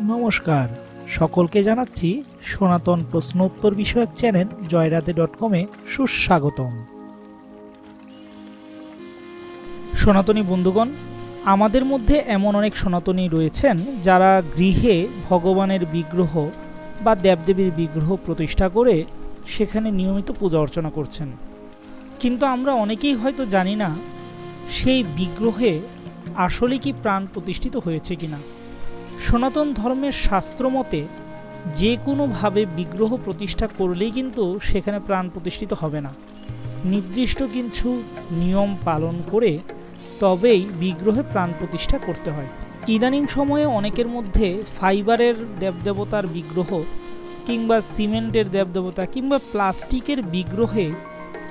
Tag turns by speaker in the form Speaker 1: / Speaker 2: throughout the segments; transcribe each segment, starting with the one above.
Speaker 1: নমস্কার। সকলকে জানাচ্ছি সনাতন প্রশ্নোত্তর বিষয়ক চ্যানেল জয়রাধে ডট কমে সুস্বাগতম। সনাতনী বন্ধুগণ, আমাদের মধ্যে এমন অনেক সনাতনী রয়েছেন যারা গৃহে ভগবানের বিগ্রহ বা দেবদেবীর বিগ্রহ প্রতিষ্ঠা করে সেখানে নিয়মিত পূজা অর্চনা করছেন। কিন্তু আমরা অনেকেই হয়তো জানি না সেই বিগ্রহে আসলে কি প্রাণ প্রতিষ্ঠিত হয়েছে কিনা। সনাতন ধর্মের শাস্ত্র মতে, যে কোনোভাবে বিগ্রহ প্রতিষ্ঠা করলেই কিন্তু সেখানে প্রাণ প্রতিষ্ঠিত হবে না। নির্দিষ্ট কিছু নিয়ম পালন করে তবেই বিগ্রহে প্রাণ প্রতিষ্ঠা করতে হয়। ইদানিং সময়ে অনেকের মধ্যে ফাইবারের দেবদেবতার বিগ্রহ কিংবা সিমেন্টের দেবদেবতা কিংবা প্লাস্টিকের বিগ্রহে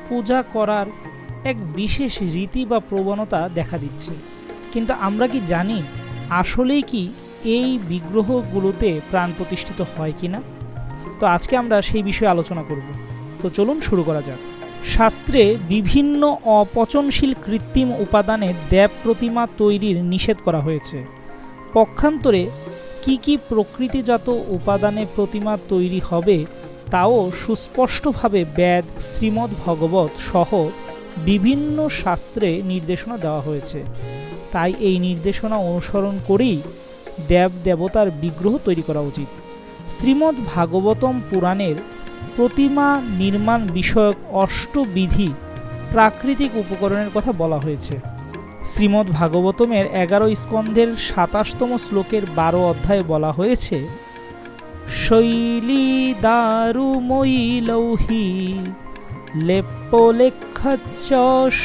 Speaker 1: পূজা করার এক বিশেষ রীতি বা প্রবণতা দেখা দিচ্ছে। কিন্তু আমরা কি জানি, আসলেই কি এই বিগ্রহগুলোতে প্রাণ প্রতিষ্ঠিত হয় কি না তো আজকে আমরা সেই বিষয়ে আলোচনা করব। তো চলুন শুরু করা যাক। শাস্ত্রে বিভিন্ন অপচনশীল কৃত্রিম উপাদানে দেব প্রতিমা তৈরির নিষেধ করা হয়েছে। পক্ষান্তরে কি কি প্রকৃতিজাত উপাদানে প্রতিমা তৈরি হবে তাও সুস্পষ্টভাবে বেদ, শ্রীমদ্ ভগবত সহ বিভিন্ন শাস্ত্রে নির্দেশনা দেওয়া হয়েছে। তাই এই নির্দেশনা অনুসরণ করেই দেব দেবতার বিগ্রহ তৈরি করা উচিত। শ্রীমদ্ ভাগবতম পুরাণের প্রতিমা নির্মাণ বিষয়ক অষ্টবিধি প্রাকৃতিক উপকরণের কথা বলা হয়েছে। শ্রীমদ্ ভাগবতমের এগারো স্কন্ধের সাতাশতম শ্লোকের বারো অধ্যায়ে বলা হয়েছে, শৈলী দারুময়ী লৌহি লেপ্পলেখ্য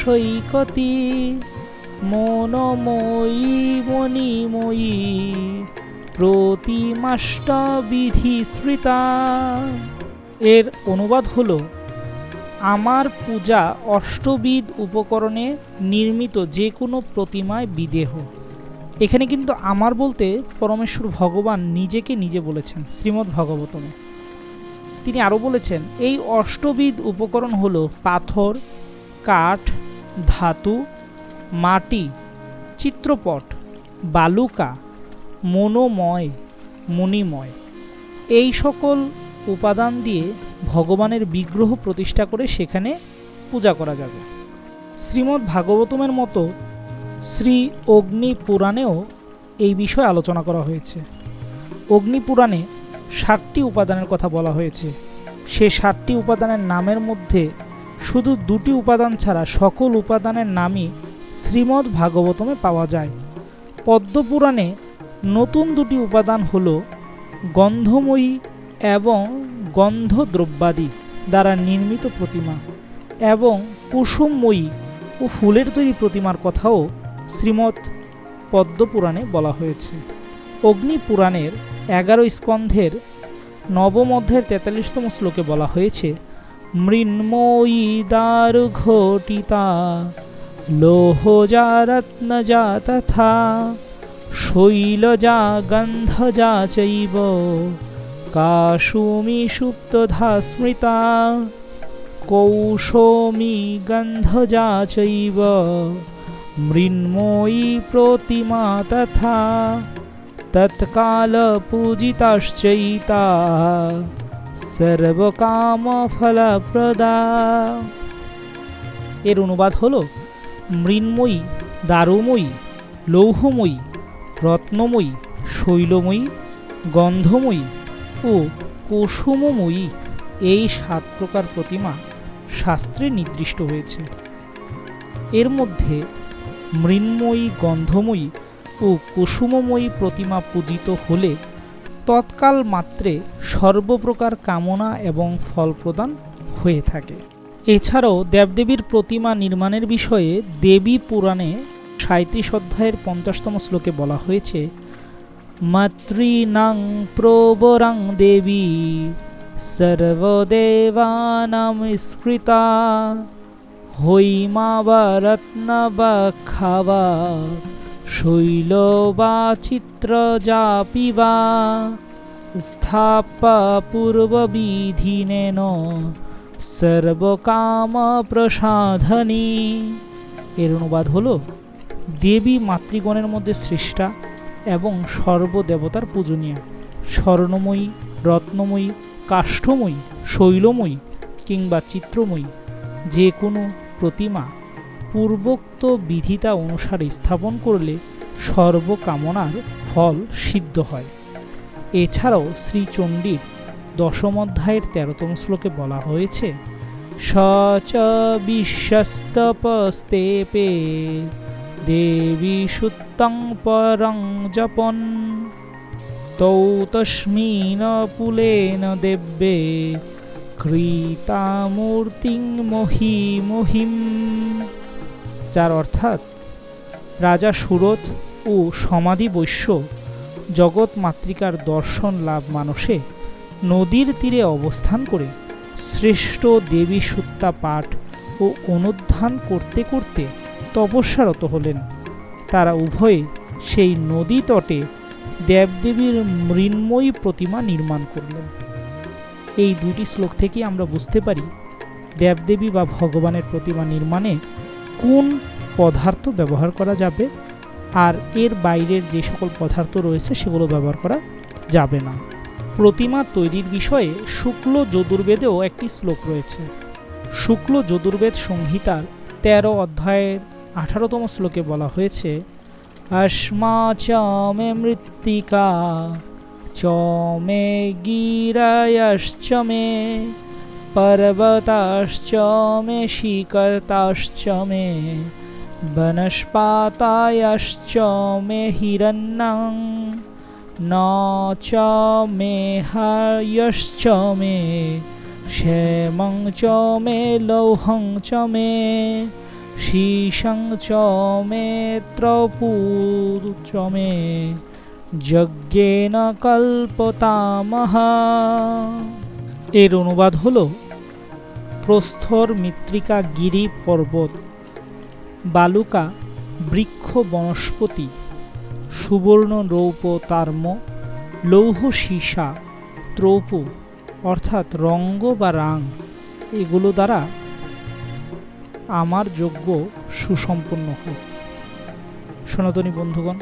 Speaker 1: সৈকতি মনময়ী মণিময়ী প্রতিমাষ্টবিধি শ্রিতা এর অনুবাদ হলো, আমার পূজা অষ্টবিধ উপকরণে নির্মিত যে কোনো প্রতিমায় বিদেহ। এখানে কিন্তু আমার বলতে পরমেশ্বর ভগবান নিজেকে নিজে বলেছেন শ্রীমদ্ ভগবতমে তিনি আরও বলেছেন, এই অষ্টবিধ উপকরণ হলো পাথর, কাঠ, ধাতু মাটি, চিত্রপট, বালুকা, মনোময়, মণিময়। এই সকল উপাদান দিয়ে ভগবানের বিগ্রহ প্রতিষ্ঠা করে সেখানে পূজা করা যাবে। শ্রীমদ্ ভাগবতমের মতো শ্রী অগ্নি পুরাণেও এই বিষয়ে আলোচনা করা হয়েছে। অগ্নি পুরাণে ষাটটি উপাদানের কথা বলা হয়েছে। সে ষাটটি উপাদানের নামের মধ্যে শুধু দুটি উপাদান ছাড়া সকল উপাদানের নামই শ্রীমদ্ ভাগবতমে পাওয়া যায়। পদ্মপুরাণে নতুন দুটি উপাদান হল গন্ধময়ী এবং গন্ধদ্রব্যাদি দ্বারা নির্মিত প্রতিমা এবং কুসুমময়ী ও ফুলের তৈরি প্রতিমার কথাও শ্রীমৎ পদ্মপুরাণে বলা হয়েছে। অগ্নিপুরাণের এগারো স্কন্ধের নবম অধ্যায়ের তেতাল্লিশতম শ্লোকে বলা হয়েছে, মৃন্ময়ী দার ঘটিতা লোহজা রত্নজা তথা শৈলজা গন্ধজা চৈব কাশুমি সুপ্তধা স্মৃতা কৌশমি গন্ধজা চৈব মৃন্ময়ী প্রতিমা তথা তৎকাল পূজিতাশ্চৈতা সর্বকাম ফলপ্রদা এর অনুবাদ হলো মৃন্ময়ী, দারুময়ী, লৌহময়ী, রত্নময়ী, শৈলময়ী, গন্ধময়ী ও কুসুমময়ী এই সাত প্রকার প্রতিমা শাস্ত্রে নির্দিষ্ট হয়েছে। এর মধ্যে মৃন্ময়ী, গন্ধময়ী ও কুসুমময়ী প্রতিমা পূজিত হলে তৎকাল মাত্রে সর্বপ্রকার কামনা এবং ফল প্রদান হয়ে থাকে। এছাড়াও দেবদেবীর প্রতিমা নির্মাণের বিষয়ে দেবী পুরাণে সাঁত্রিশ অধ্যায়ের পঞ্চাশতম শ্লোকে বলা হয়েছে মাতৃনাং প্রবরাং দেবী সর্বদেবানাম স্মৃতা, হৈমা বা রত্ন বা খাবা, শৈল বা চিত্র জাপি বা স্থাপা পূর্ববিধিনেন সর্বকাম প্রসাধনী এর অনুবাদ হলো দেবী মাতৃগণের মধ্যে সৃষ্টা এবং সর্বদেবতার পূজনীয়। স্বর্ণময়ী, রত্নময়ী, কাষ্ঠময়ী, শৈলময়ী কিংবা চিত্রময়ী যে কোনো প্রতিমা পূর্বোক্ত বিধিতা অনুসারে স্থাপন করলে সর্বকামনার ফল সিদ্ধ হয়। এছাড়াও শ্রীচণ্ডীর দশম অধ্যায়ের তেরোতম শ্লোকে বলা হয়েছে স চ বিশ্বস্তপস্তেপে দেবী সুত্তং পরং জপন, তৌ তস্মিন পুলেন দেব্যে কৃতামূর্তিং মহি মহিম। যার অর্থাৎ রাজা সুরত ও সমাধি বৈশ্য জগৎ মাতৃকার দর্শন লাভ মানসে নদীর তীরে অবস্থান করে শ্রেষ্ঠ দেবী সুত্তা পাঠ ও অনুধ্যান করতে করতে তপস্যারত হলেন। তারা উভয়ে সেই নদী তটে দেবদেবীর মৃন্ময়ী প্রতিমা নির্মাণ করলেন। এই দুটি শ্লোক থেকে আমরা বুঝতে পারি, দেবদেবী বা ভগবানের প্রতিমা নির্মাণে কোন পদার্থ ব্যবহার করা যাবে আর এর বাইরের যে সকল পদার্থ রয়েছে সেগুলো ব্যবহার করা যাবে না। প্রতিমা তৈরির বিষয়ে শুক্ল যদুর্বেদেও একটি শ্লোক রয়েছে। শুক্ল যদুর্বেদ সংহিতার তেরো অধ্যায়ের আঠারোতম শ্লোকে বলা হয়েছে অস্মা চ মে মৃত্তিকা চ মে গিরায়শ্চ মে পর্বতাশ্চ মে মে হিরণ্যং। ন চ মে হায়শ্চ মে শ্যামং চ মে লৌহং চ মে শীষং চ মে ত্রপুর চ মে যজ্ঞেন কল্পতামহা এর অনুবাদ হল প্রস্থর মৃত্তিকা গিরি পর্বত, বালুকা বৃক্ষ বনস্পতি সুবর্ণ রৌপ তার্ম, লৌহ সীসা, ত্রৌপু, অর্থাৎ রঙ্গ বা রাং, এগুলো দ্বারা আমার যজ্ঞ সুসম্পন্ন হোক। সনাতনী বন্ধুগণ,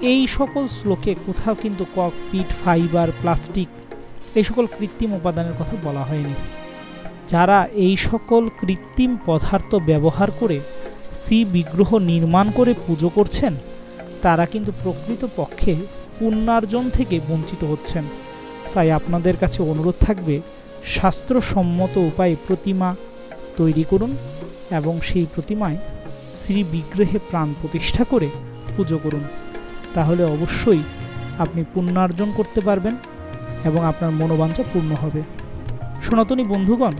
Speaker 1: এই সকল শ্লোকে কোথাও কিন্তু ককপিট ফাইবার, প্লাস্টিক, এই সকল কৃত্রিম উপাদানের কথা বলা হয়নি। যারা এই সকল কৃত্রিম পদার্থ ব্যবহার করে শ্রী বিগ্রহ নির্মাণ করে পুজো করছেন তারা কিন্তু প্রকৃত পক্ষে পুণ্যার্জন থেকে বঞ্চিত হচ্ছেন। তাই আপনাদের কাছে অনুরোধ থাকবে, শাস্ত্রসম্মত উপায়ে প্রতিমা তৈরি করুন এবং সেই প্রতিমায় শ্রী বিগ্রহে প্রাণ প্রতিষ্ঠা করে পুজো করুন। তাহলে অবশ্যই আপনি পুণ্যার্জন করতে পারবেন এবং আপনার মনোবাঞ্ছা পূর্ণ হবে। সনাতনী বন্ধুগণ,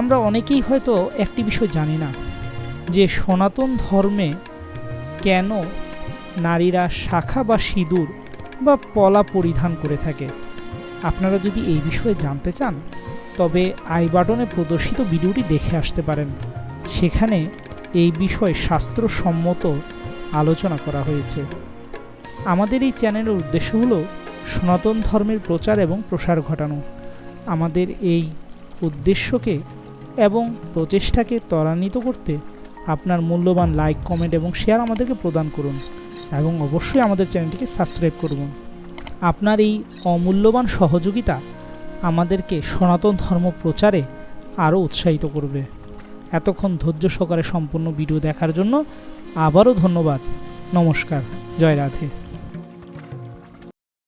Speaker 1: আমরা অনেকেই হয়তো একটি বিষয় জানি না যে সনাতন ধর্মে কেন নারীরা শাখা বা সিঁদুর বা পলা পরিধান করে থাকে। আপনারা যদি এই বিষয়ে জানতে চান, তবে আই বাটনে প্রদর্শিত ভিডিওটি দেখে আসতে পারেন। সেখানে এই বিষয়ে শাস্ত্রসম্মত আলোচনা করা হয়েছে। আমাদের এই চ্যানেলের উদ্দেশ্য হলো সনাতন ধর্মের প্রচার এবং প্রসার ঘটানো। আমাদের এই উদ্দেশ্যকে এবং প্রচেষ্টাকে ত্বরান্বিত করতে আপনার মূল্যবান লাইক, কমেন্ট এবং শেয়ার আমাদেরকে প্রদান করুন। এবং অবশ্যই আমাদের চ্যানেলটিকে সাবস্ক্রাইব করুন। আপনার এই অমূল্যবান সহযোগিতা আমাদেরকে সনাতন ধর্ম প্রচারে আরও উৎসাহিত করবে। এতক্ষণ ধৈর্য সহকারে সম্পূর্ণ ভিডিও দেখার জন্য আবারও ধন্যবাদ। নমস্কার। জয় রাধে।